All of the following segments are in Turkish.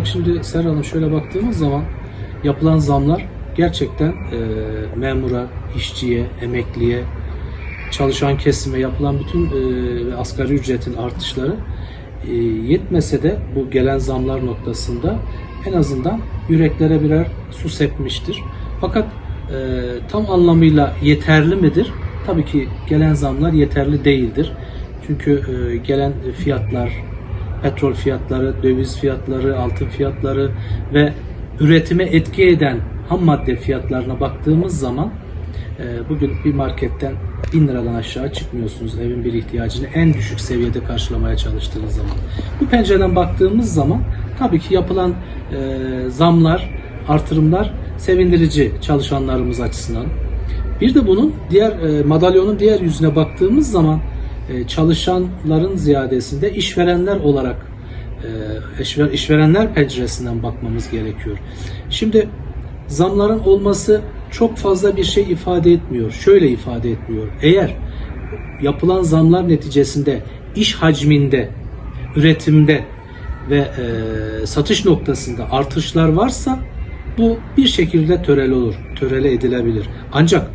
Bak şimdi Serra Hanım şöyle baktığımız zaman yapılan zamlar gerçekten e, memura, işçiye, emekliye, çalışan kesime yapılan bütün e, asgari ücretin artışları e, yetmese de bu gelen zamlar noktasında en azından yüreklere birer su sepmiştir. Fakat e, tam anlamıyla yeterli midir? Tabii ki gelen zamlar yeterli değildir. Çünkü e, gelen fiyatlar, petrol fiyatları, döviz fiyatları, altın fiyatları ve üretime etki eden ham madde fiyatlarına baktığımız zaman e, bugün bir marketten 1000 liradan aşağı çıkmıyorsunuz evin bir ihtiyacını en düşük seviyede karşılamaya çalıştığınız zaman. Bu pencereden baktığımız zaman tabii ki yapılan e, zamlar, artırımlar sevindirici çalışanlarımız açısından. Bir de bunun diğer e, madalyonun diğer yüzüne baktığımız zaman e, çalışanların ziyadesinde işverenler olarak e, işver- işverenler penceresinden bakmamız gerekiyor. Şimdi zamların olması çok fazla bir şey ifade etmiyor. Şöyle ifade etmiyor. Eğer yapılan zamlar neticesinde iş hacminde, üretimde ve e, satış noktasında artışlar varsa bu bir şekilde töreli olur, törele edilebilir. Ancak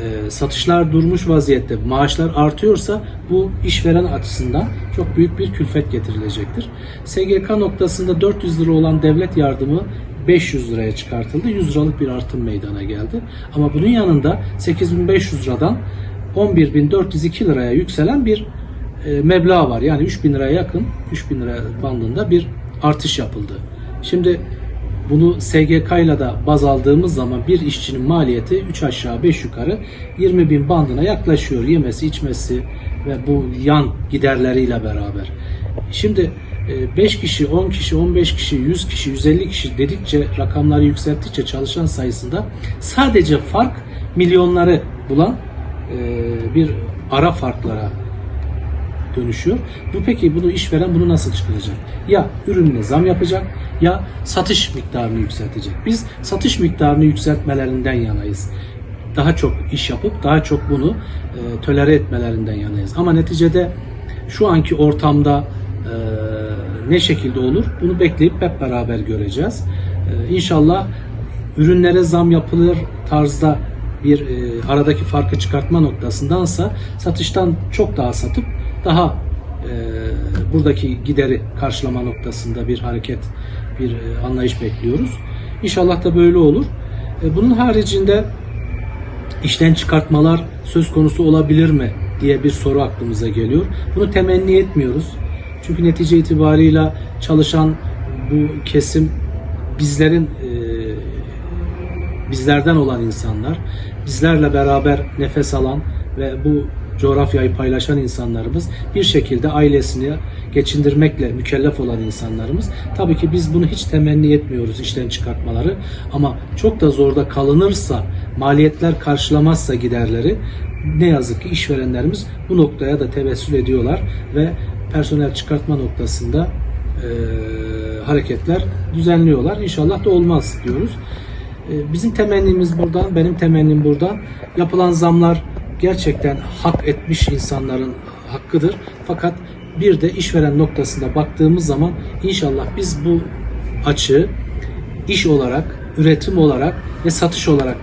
e, satışlar durmuş vaziyette, maaşlar artıyorsa bu işveren açısından çok büyük bir külfet getirilecektir. SGK noktasında 400 lira olan devlet yardımı 500 liraya çıkartıldı. 100 liralık bir artım meydana geldi. Ama bunun yanında 8500 liradan 11402 liraya yükselen bir e, meblağ var. Yani 3000 liraya yakın, 3000 lira bandında bir artış yapıldı. Şimdi bunu SGK ile de baz aldığımız zaman bir işçinin maliyeti 3 aşağı 5 yukarı 20 bin bandına yaklaşıyor. Yemesi, içmesi ve bu yan giderleriyle beraber. Şimdi 5 kişi, 10 kişi, 15 kişi, 100 kişi, 150 kişi dedikçe rakamları yükselttikçe çalışan sayısında sadece fark milyonları bulan e, bir ara farklara dönüşüyor. Bu peki bunu işveren bunu nasıl çıkaracak? Ya ürününe zam yapacak ya satış miktarını yükseltecek. Biz satış miktarını yükseltmelerinden yanayız. Daha çok iş yapıp daha çok bunu e, tolere etmelerinden yanayız. Ama neticede şu anki ortamda e, ne şekilde olur bunu bekleyip hep beraber göreceğiz. E, inşallah ürünlere zam yapılır tarzda bir e, aradaki farkı çıkartma noktasındansa satıştan çok daha satıp daha e, buradaki gideri karşılama noktasında bir hareket, bir e, anlayış bekliyoruz. İnşallah da böyle olur. E, bunun haricinde işten çıkartmalar söz konusu olabilir mi diye bir soru aklımıza geliyor. Bunu temenni etmiyoruz. Çünkü netice itibarıyla çalışan bu kesim bizlerin e, bizlerden olan insanlar, bizlerle beraber nefes alan ve bu coğrafyayı paylaşan insanlarımız bir şekilde ailesini geçindirmekle mükellef olan insanlarımız. Tabii ki biz bunu hiç temenni etmiyoruz işten çıkartmaları ama çok da zorda kalınırsa maliyetler karşılamazsa giderleri ne yazık ki işverenlerimiz bu noktaya da tevessül ediyorlar ve personel çıkartma noktasında e, hareketler düzenliyorlar. İnşallah da olmaz diyoruz. E, bizim temennimiz buradan, benim temennim buradan. Yapılan zamlar gerçekten hak etmiş insanların hakkıdır. Fakat bir de işveren noktasında baktığımız zaman inşallah biz bu açığı iş olarak, üretim olarak ve satış olarak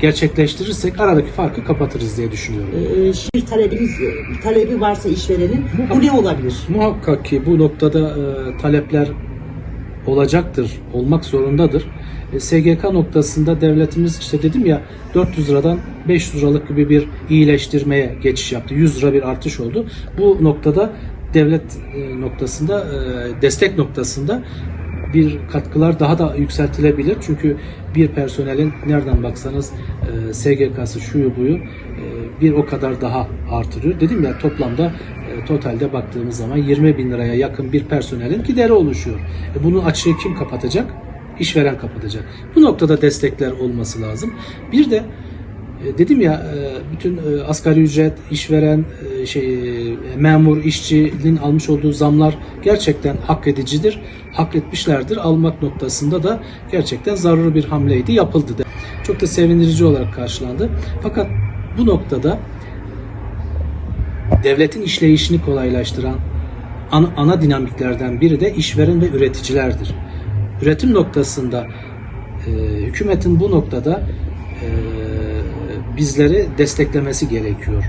gerçekleştirirsek aradaki farkı kapatırız diye düşünüyorum. Ee, bir talebiniz, talebi varsa işverenin bu ne olabilir? Muhakkak ki bu noktada e, talepler olacaktır, olmak zorundadır. E, SGK noktasında devletimiz işte dedim ya 400 liradan 500 liralık gibi bir iyileştirmeye geçiş yaptı. 100 lira bir artış oldu. Bu noktada devlet e, noktasında e, destek noktasında bir katkılar daha da yükseltilebilir. Çünkü bir personelin nereden baksanız e, SGK'sı şuyu buyu e, bir o kadar daha artırıyor. Dedim ya toplamda e, totalde baktığımız zaman 20 bin liraya yakın bir personelin gideri oluşuyor. E, bunun açığı kim kapatacak? İşveren kapatacak. Bu noktada destekler olması lazım. Bir de dedim ya e, bütün e, asgari ücret, işveren, e, şey e, memur, işçinin almış olduğu zamlar gerçekten hak edicidir. Hak etmişlerdir. Almak noktasında da gerçekten zararlı bir hamleydi. Yapıldı da. Çok da sevindirici olarak karşılandı. Fakat bu noktada devletin işleyişini kolaylaştıran ana, ana dinamiklerden biri de işveren ve üreticilerdir. Üretim noktasında e, hükümetin bu noktada e, bizleri desteklemesi gerekiyor.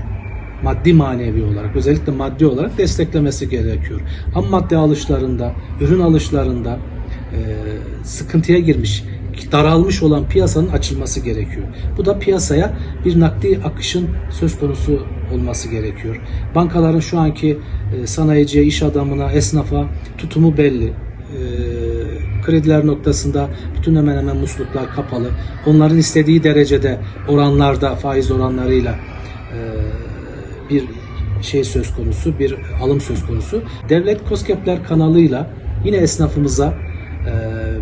Maddi manevi olarak, özellikle maddi olarak desteklemesi gerekiyor. Ham madde alışlarında, ürün alışlarında e, sıkıntıya girmiş, daralmış olan piyasanın açılması gerekiyor. Bu da piyasaya bir nakdi akışın söz konusu olması gerekiyor. Bankaların şu anki e, sanayiciye, iş adamına, esnafa tutumu belli. E, krediler noktasında bütün hemen hemen musluklar kapalı. Onların istediği derecede oranlarda, faiz oranlarıyla e, bir şey söz konusu, bir alım söz konusu. Devlet COSGAP'ler kanalıyla yine esnafımıza e,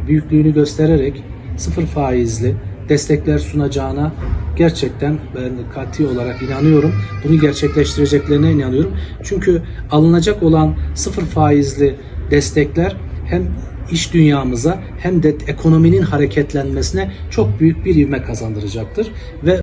büyüklüğünü göstererek sıfır faizli destekler sunacağına gerçekten ben kati olarak inanıyorum. Bunu gerçekleştireceklerine inanıyorum. Çünkü alınacak olan sıfır faizli destekler hem iş dünyamıza hem de ekonominin hareketlenmesine çok büyük bir ivme kazandıracaktır. Ve